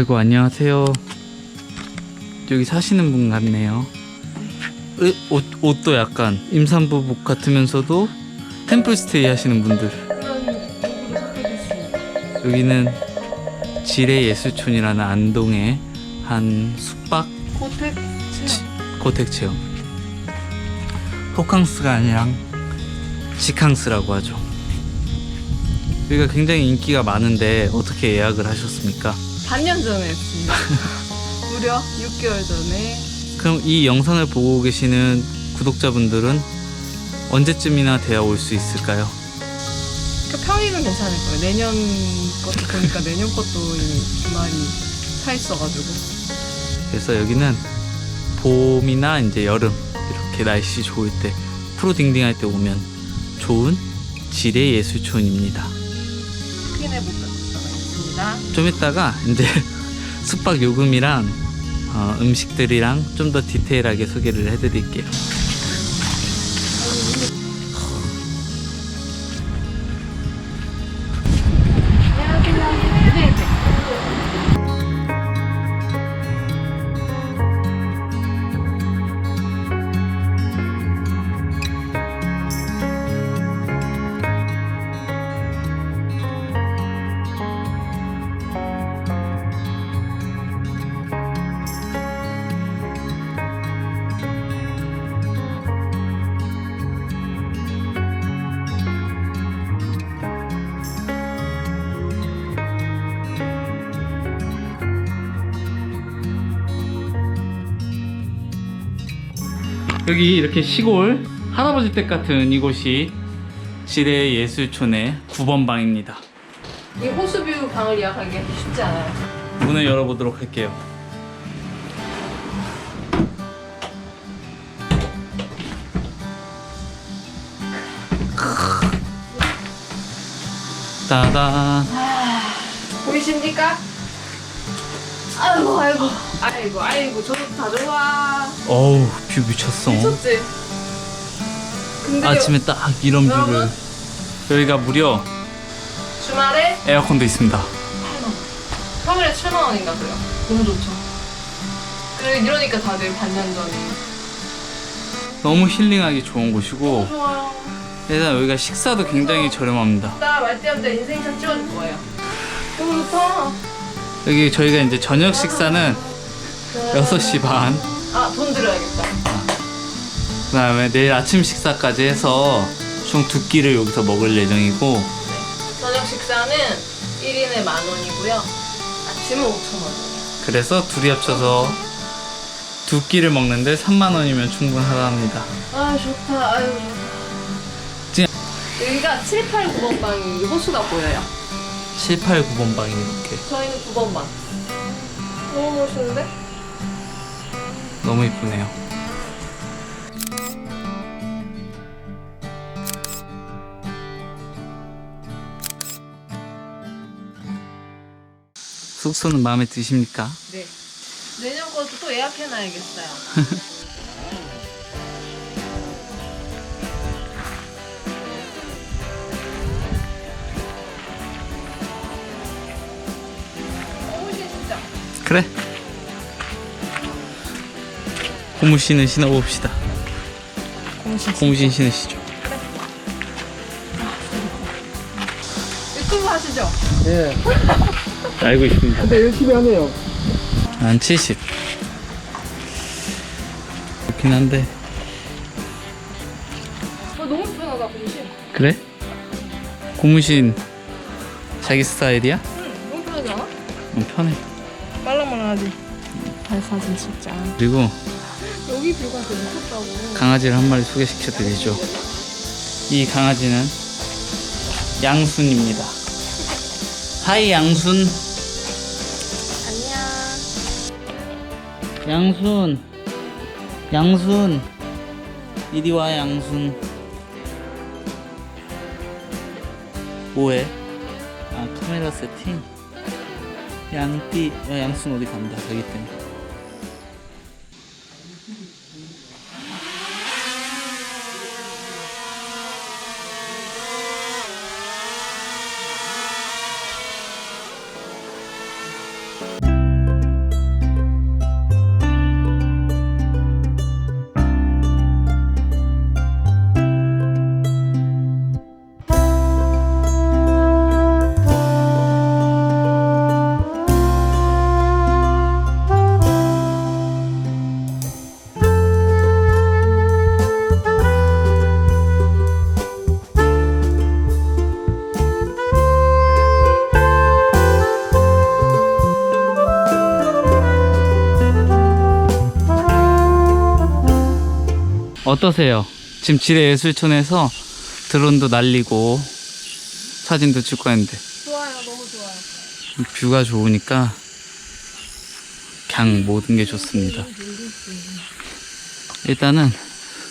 아이고 안녕하세요. 여기 사시는 분 같네요. 으, 옷, 옷도 약간 임산부복 같으면서도 템플스테이 하시는 분들. 여기는 지뢰 예술촌이라는 안동의 한 숙박 고택 고택 체험. 호캉스가 아니라 시캉스라고 하죠. 여기가 굉장히 인기가 많은데 어떻게 예약을 하셨습니까? 반년 전에 했습니다. 무려 6개월 전에 그럼 이 영상을 보고 계시는 구독자분들은 언제쯤이나 되어 올수 있을까요? 그 평일은 괜찮을 거예요. 내년 것도 보니까 내년 것도 이미 주말이 차 있어가지고 그래서 여기는 봄이나 이제 여름 이렇게 날씨 좋을 때 프로딩딩 할 때 오면 좋은 지뢰 예술촌입니다. 볼까 있 좀 이따가 이제 숙박 요금이랑 어, 음식들이랑 좀 더 디테일하게 소개를 해드릴게요. 여기 이렇게 시골 할아버지 댁 같은 이곳이 지뢰 예술촌의 9번 방입니다. 이 호수뷰 방을 예약하기 쉽지 않아요. 문을 열어보도록 할게요. 따단. 보이십니까? 아이고 아이고 아이고 아이고 저도 다 좋아. 어우 뷰 미쳤어. 미쳤지? 근데 아침에 딱 이런 뷰를. 여러분? 여기가 무려 주말에 에어컨도 있습니다. 8만 평일에 7만 원인가 그래요. 너무 좋죠. 그리고 이러니까 다들 반년 전에 너무 힐링하기 좋은 곳이고 좋아요. 일단 여기가 식사도 굉장히 저렴합니다. 나 말대한테 인생샷 찍어줄 거예요. 너무 좋다. 여기 저희가 이제 저녁 식사는 6시 반. 아, 돈 들어야겠다. 그 다음에 내일 아침 식사까지 해서 총 두 끼를 여기서 먹을 예정이고 네. 저녁 식사는 1인에 만 원이고요. 아침은 5천 원. 그래서 둘이 합쳐서 두 끼를 먹는데 3만 원이면 충분하답니다. 아, 좋다. 아유, 좋다. 진- 여기가 7, 8, 9번 방이 호수가 보여요. 7, 8, 9번 방이 이렇게 저희는 9번 방. 너무 멋있는데? 너무 이쁘네요. 숙소는 마음에 드십니까? 네. 내년 것도 또 예약해놔야겠어요. 그래. 고무신을 신어봅시다. 공신. 고무신 신으시죠. 유튜브 하시죠? 예. 알고 있습니다. 근데 열심히 하네요. 한 70. 그렇긴 한데. 어, 너무 편하다 공신. 그래? 고무신 자기 스타일이야? 응, 너무 편하지 않아? 응, 편해. 말랑말랑하지. 발사진 진짜. 그리고 여기 뷰가 되게 미쳤다고. 강아지를 한 마리 소개시켜 드리죠. 이 강아지는 양순입니다. 하이 양순. 안녕. 양순. 양순. 이리 와 양순. 뭐해? 아 카메라 세팅. 양띠 어, 양순 어디 간다. 여기 때문 어떠세요? 지금 지뢰 예술촌에서 드론도 날리고 사진도 찍고 했는데 좋아요, 너무 좋아요. 뷰가 좋으니까 그냥 모든 게 좋습니다. 일단은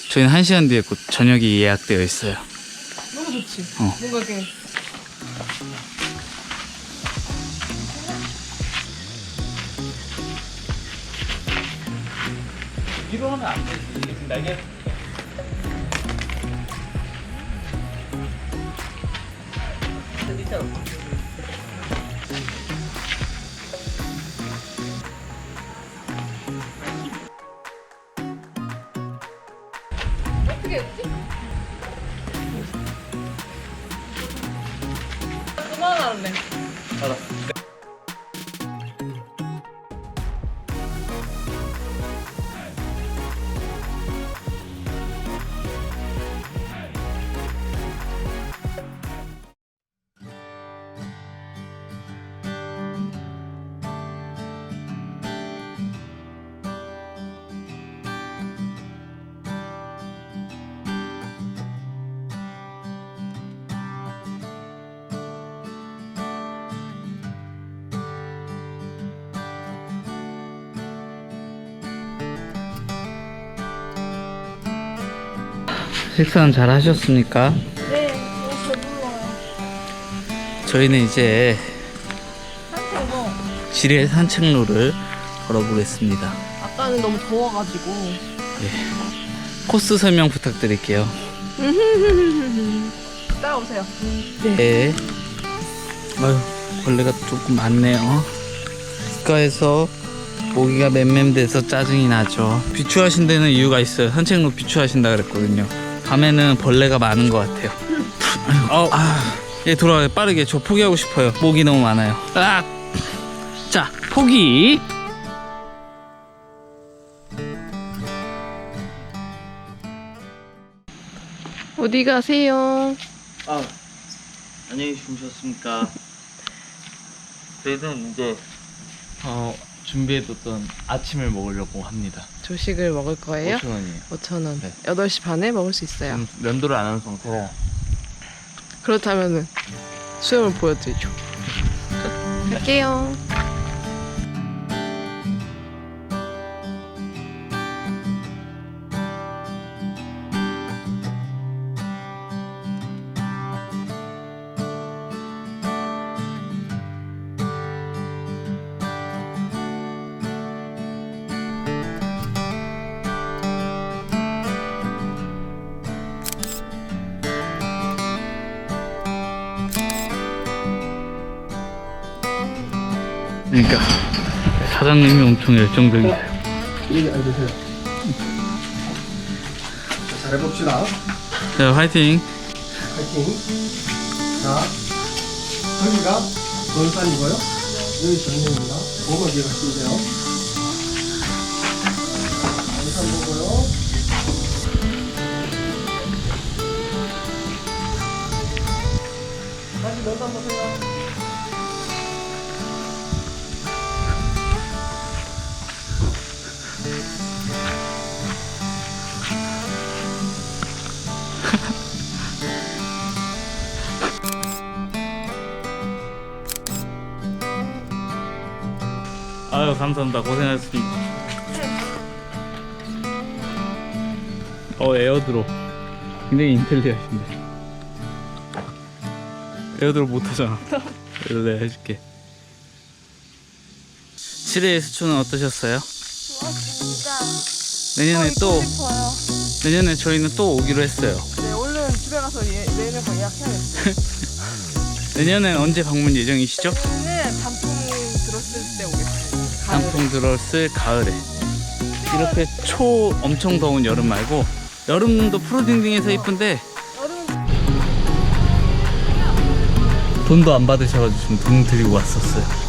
저희는 한 시간 뒤에 곧 저녁이 예약되어 있어요. 너무 좋지. 어. 뭔가 이렇게 위로 하면 안 되지. 지금 날개 어떻게 했지? 식사는 잘 하셨습니까? 네, 너무 배불러요. 저희는 이제 산책으로 지뢰 산책로를 걸어보겠습니다. 아까는 너무 더워가지고. 코스 설명 부탁드릴게요. 따라오세요. 네. 아유, 벌레가 조금 많네요. 국가에서 모기가 맴맴돼서 짜증이 나죠. 비추하신 데는 이유가 있어요. 산책로 비추하신다 그랬거든요. 밤에는 벌레가 많은 것 같아요. 어, 아, 예, 돌아가요. 빠르게. 저 포기하고 싶어요. 모기 너무 많아요. 아! 자, 포기! 어디 가세요? 아, 안녕히 주무셨습니까? 저희는 이제 어, 준비해뒀던 아침을 먹으려고 합니다. 조식을 먹을 거예요? 5천 원이에요. 5,000원. 네. 8시 반에 먹을 수 있어요. 면도를 안한 상태라 그렇다면은 수염을 보여드리죠. 갈게요. 그러니까 사장님이 엄청 열정적이세요. 여기 앉으세요. 자, 잘해봅시다. 네, 화이팅! 파이팅. 자, 여기가 논산이고요. 여기 정면입니다. 보고 뒤에 가시면 돼요. 논산 보고요. 다시 논산 보세요. 아유, 감사합니다. 고생하셨습니다. 어, 에어드롭. 굉장히 인텔리하신데. 에어드롭 못하잖아. 그래서 내가 해줄게. 칠레의 수초는 어떠셨어요? 좋았습니다. 내년에 또, 싶어요. 내년에 저희는 또 오기로 했어요. 네, 얼른 집에 가서 예, 내일 거 예약해야겠어요. 내년엔 언제 방문 예정이시죠? 때 단풍 들었을 가을에. 이렇게 초 엄청 더운 여름 말고, 여름도 푸르딩딩해서 이쁜데, 돈도 안 받으셔가지고 지금 돈 드리고 왔었어요.